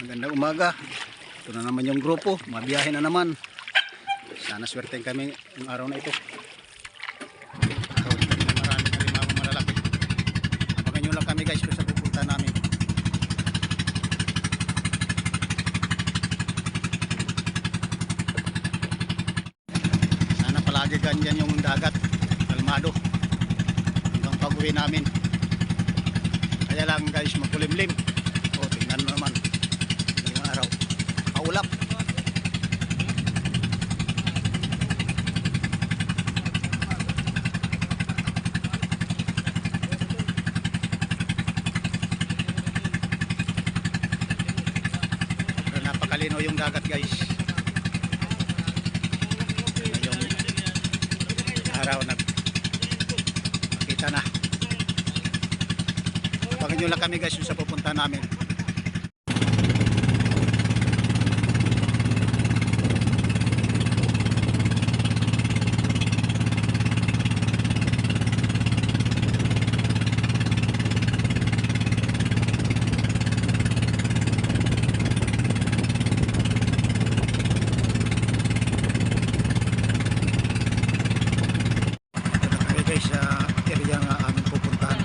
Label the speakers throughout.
Speaker 1: Magandang umaga. Ito na naman yung grupo. Mabiyahe na naman. Sana swerte kami yung araw na ito. Maraming halimawang malalaki. Abangan nyo lang kami guys kung sa pupunta namin. Sana palagi ganyan yung dagat. Kalmado. Hanggang pag-uwi namin. Kaya lang guys magkulimlim. O tingnan mo naman. Ngayong araw. Maulap. Pero napakalino yung dagat guys. Ngayong araw na makita na. Pagin nyo lang kami guys yung sa pupunta namin. Ito na kami guys sa area nga aming pupuntahan.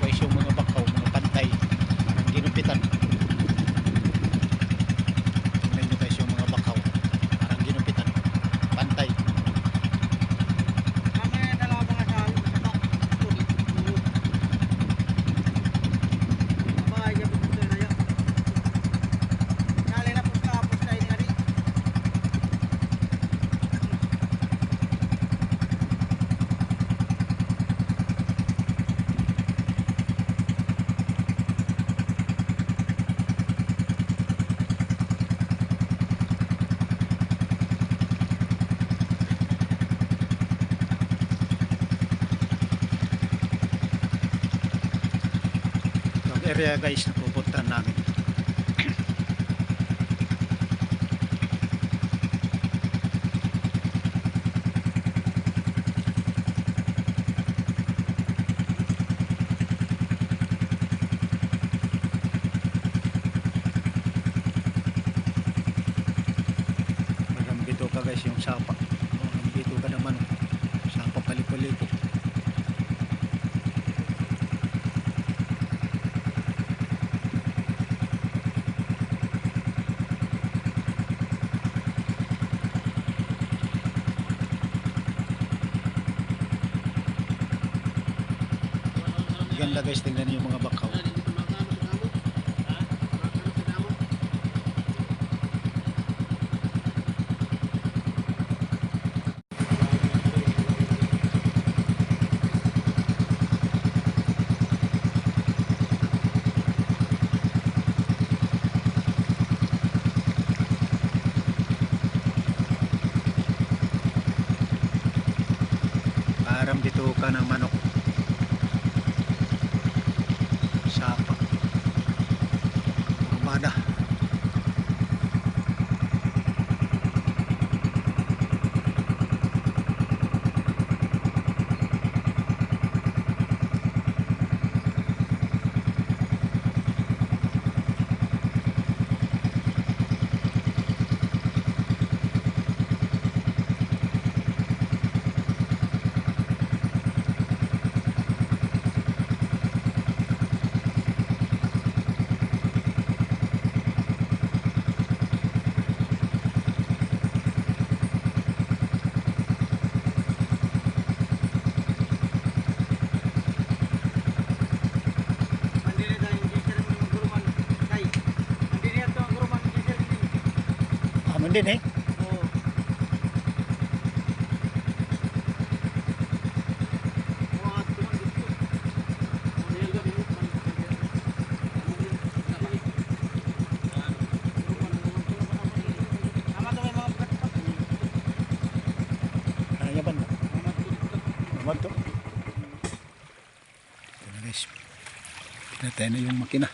Speaker 1: guys yung mga bakaw, mga pantay ang ginupitan tingnan nyo guys yung mga bakaw parang ginupitan pantay
Speaker 2: Kami dalawa mga sal, sa tubig. Abay, gabi ko sa raya. Nali na pusta pusta ini ari.
Speaker 1: yung area guys na pupuntahan namin. Magambito ka guys yung sapa. Magambito ka naman guys, tingnan niyo yung mga bakaw. Parang dito ka ng Ito na guys. Pinatay na yung makina.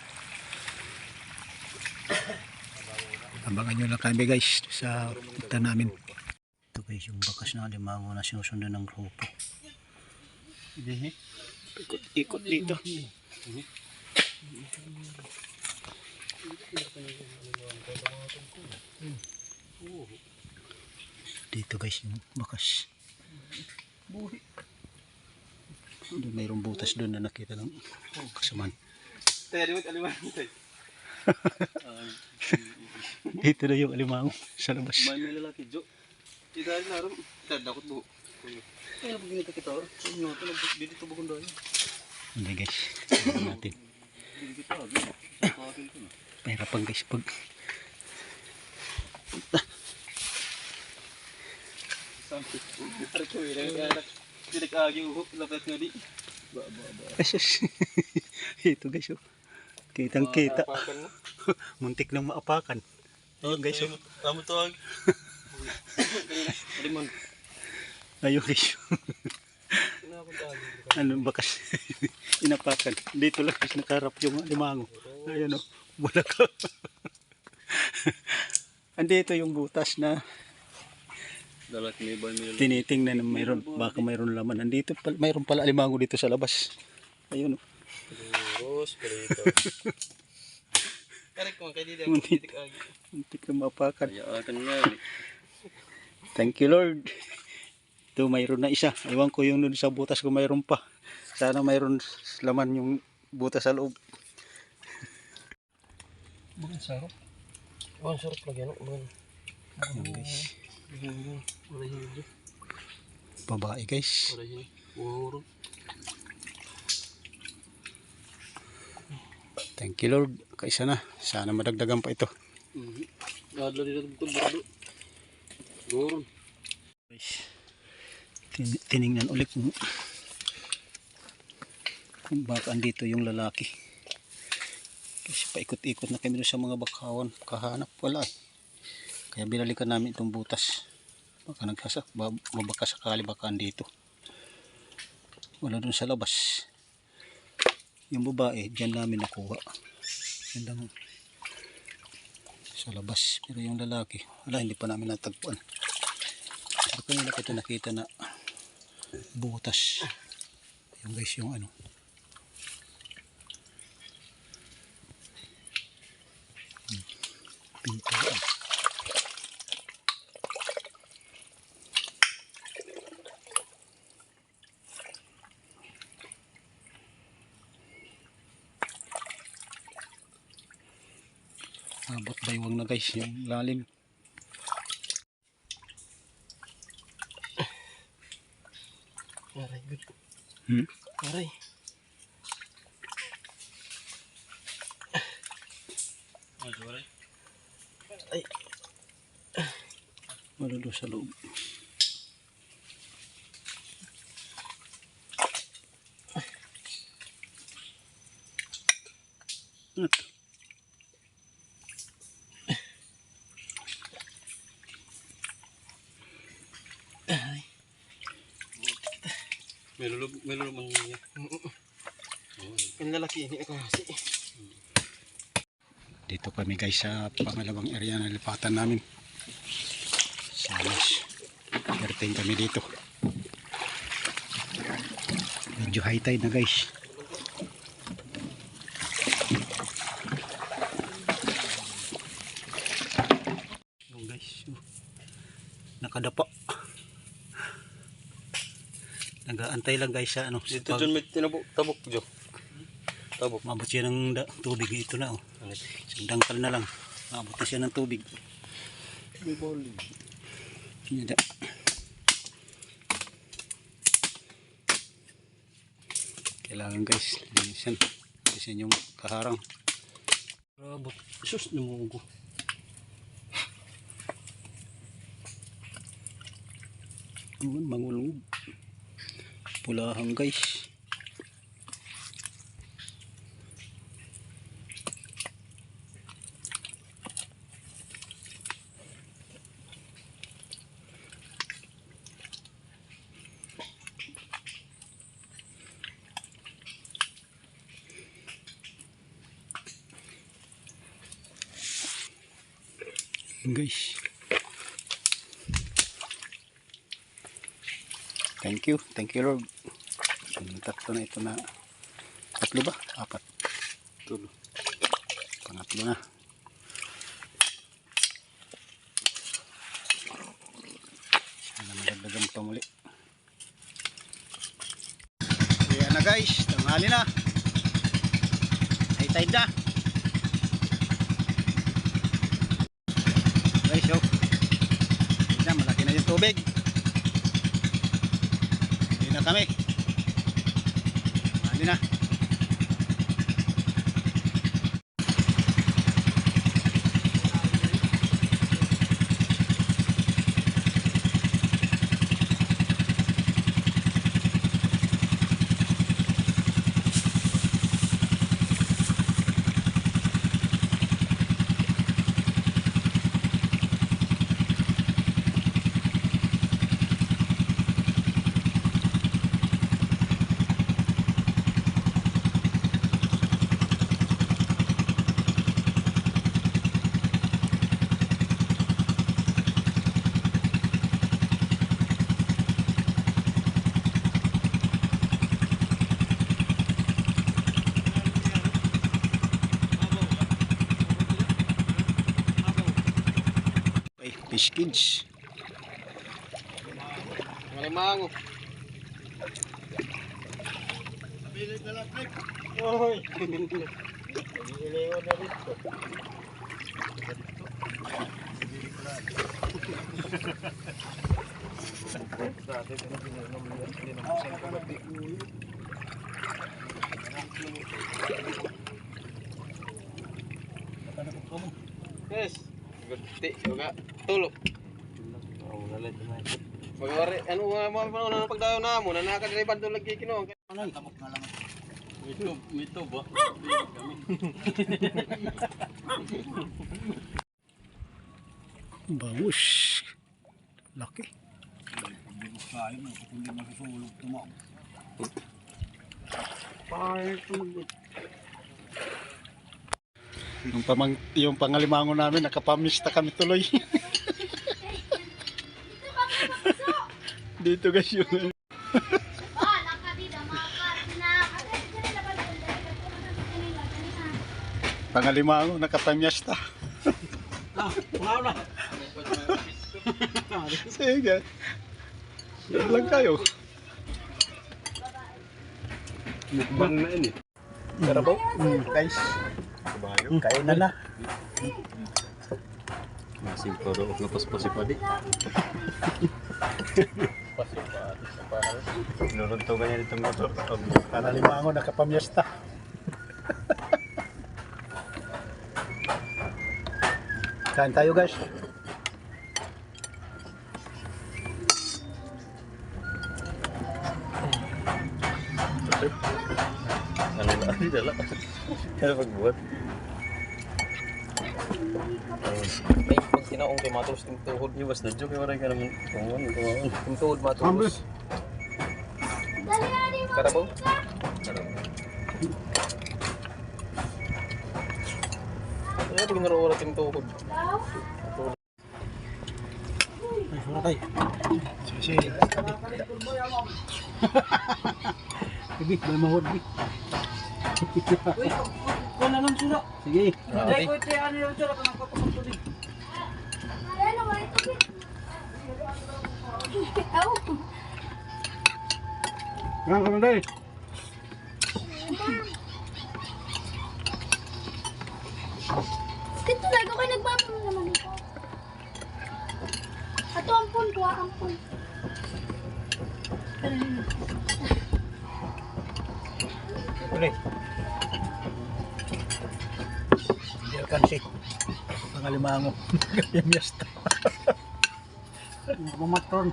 Speaker 1: Abangan nyo lang kami guys sa punta namin. Ito guys yung bakas na limango na sinusundan ng grupo. Ikot, ikot dito. Dito guys yung bakas. Doon mayroong butas doon na nakita ng kasaman.
Speaker 2: Tayo, mo taliman.
Speaker 1: Dito na yung alimango sa labas.
Speaker 2: May may lalaki, Jo. Ito ay naroon. Dadakot buho. Ay, pag ginita kita. Ano ito? Dito bukong doon.
Speaker 1: Hindi guys. Tingnan natin.
Speaker 2: Na.
Speaker 1: Pahirapan guys pag. Asus. Ito guys oh. Kitang kita. Muntik nang maapakan. Ayun guys oh.
Speaker 2: Kamu tuwag. Aliman.
Speaker 1: Ayun guys. Ano bakas inapakan. Dito lang guys nakarap yung limango. Ayun oh. Wala ka. Andito yung butas na tinitingnan na mayroon baka mayroon laman. Andito pala, mayroon pala alimango dito sa labas. Ayun oh.
Speaker 2: Ros, perito. Kare ko kay didi
Speaker 1: Muntik. Muntik na maapakan.
Speaker 2: Ya akan nga.
Speaker 1: Thank you Lord. Ito mayroon na isa. Ewan ko yung sa butas ko mayroon pa. Sana mayroon laman yung butas sa loob.
Speaker 2: Bukan sarap. Bukan sarap lagi ano, bukan.
Speaker 1: Ayun guys.
Speaker 2: Wala yun.
Speaker 1: Babae guys.
Speaker 2: Wala yun.
Speaker 1: Thank you Lord. Kaisa na. Sana madagdagan pa ito.
Speaker 2: Mhm. Adlo dito betul bordo. Goron.
Speaker 1: Guys. Tin- tiningnan ulit kung kung baka andito yung lalaki. Kasi paikot-ikot na kami sa mga bakawan. Kahanap wala eh. Kaya binalikan namin itong butas. Baka nagsasak, bab- mabaka sakali baka andito. Wala doon sa labas. Yung babae, dyan namin nakuha. Yan lang sa labas. Pero yung lalaki, wala, hindi pa namin natagpuan. Baka nila ito nakita na butas. Yung guys, yung ano. Hmm. Pintuan. Baywang na guys, yung lalim.
Speaker 2: Aray good.
Speaker 1: Hmm?
Speaker 2: Aray. Ay,
Speaker 1: doon sa loob.
Speaker 2: Lulub man niya. Yung lalaki ini ako kasi.
Speaker 1: Dito kami guys sa pangalawang area na lipatan namin. Salas. Perting kami dito. Medyo high tide na guys. oh. Nakadapa. Nag-aantay lang guys sa ano.
Speaker 2: Dito
Speaker 1: pag-
Speaker 2: dyan may tinabok, tabok jo. Tabok.
Speaker 1: Mabot siya ng da- tubig ito na oh.
Speaker 2: Ano?
Speaker 1: Isang dangkal na lang. Mabot siya ng tubig.
Speaker 2: May bowling.
Speaker 1: Yan da. Kailangan guys, linisan. Linisan yung kaharang.
Speaker 2: Rabot. Sus, lumugo.
Speaker 1: Yun, mangulog pulahan guys. Guys. Thank you. Thank you lord. Yung tatlo na ito na tatlo ba? Apat.
Speaker 2: Tulo.
Speaker 1: Pangatlo na. Sana madagdagan pa muli. Kaya na guys, tanghali na. High tide na. Guys, oh. High na, malaki na yung tubig. Hindi na kami. Fish kids.
Speaker 2: Malimango. Oy. Yes. Juga. Tulog. Magwari, ano nga mga panahon na pagdayo na mo, na nakadriban doon lagi kino.
Speaker 1: Ano, tamok na lang.
Speaker 2: Ito, ito ba?
Speaker 1: Bangus. Laki. Yung, pamang, yung pangalimango namin, nakapamista kami tuloy. Dito guys yun.
Speaker 3: Ah, nakadida, makakar na. Kasi sila laban doon, dahil ito na.
Speaker 1: Pangalimango, nakapamista. Sige. Yan lang kayo.
Speaker 2: Mukbang na ini.
Speaker 1: Karabaw? Mm, guys. Kain na na.
Speaker 2: Masih koro ngepos-posi padi. Nuruntukan niya dito motor.
Speaker 1: Pangalimango, nakapamista. Kain tayo guys.
Speaker 2: Ano na? Hindi dala. Kaya pagbuhat.
Speaker 4: May pag tinaong kay matulos ting tuhod
Speaker 2: Yung mas na-joke yung maray ka naman. Kumawan, kumawan.
Speaker 4: ting tuhod matulos.
Speaker 3: Na mo.
Speaker 4: Karabaw? Kaya pag narawala ting tuhod.
Speaker 1: Ay, wala tayo. Sige, sige. Bibi, may mahod, Bibi.
Speaker 5: Wala nang sura.
Speaker 1: Sige.
Speaker 5: Dahil ko ito ano yung sura kung nakapagpapatuloy.
Speaker 3: Ayan, wala ito. Aw.
Speaker 1: Nga ka dahil.
Speaker 3: Dito na, ikaw kayo nagmamam naman ito. Ato ampun ko, ah, ampun.
Speaker 1: Uli. Hindi akan si. Pangalimango. Yung yasta. Mamatron.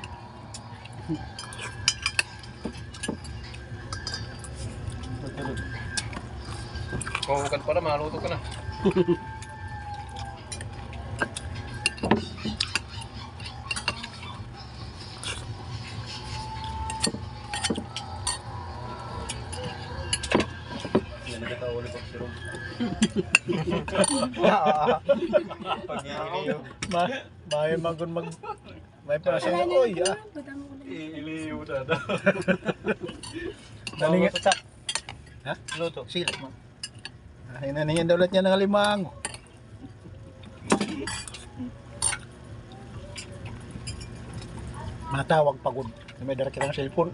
Speaker 4: Kung para maluto ka na.
Speaker 1: May magun mag may para sa oy ah.
Speaker 2: Iliw na daw.
Speaker 1: Naninga. Ha?
Speaker 2: Luto.
Speaker 1: Sila. Ay naningan daw lahat niya ng limang. Matawag pagod. May dara kita ng cellphone.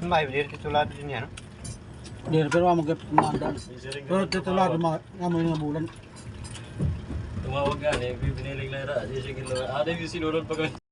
Speaker 2: May dito tulad din yan.
Speaker 5: Hindi, pero mga magandaan. Pero dito lang, mga ngamoy nga bulan.
Speaker 4: Tumawag nga, eh. Binilig lang ra. Di sige lang. Ada yung sinunod pa kami.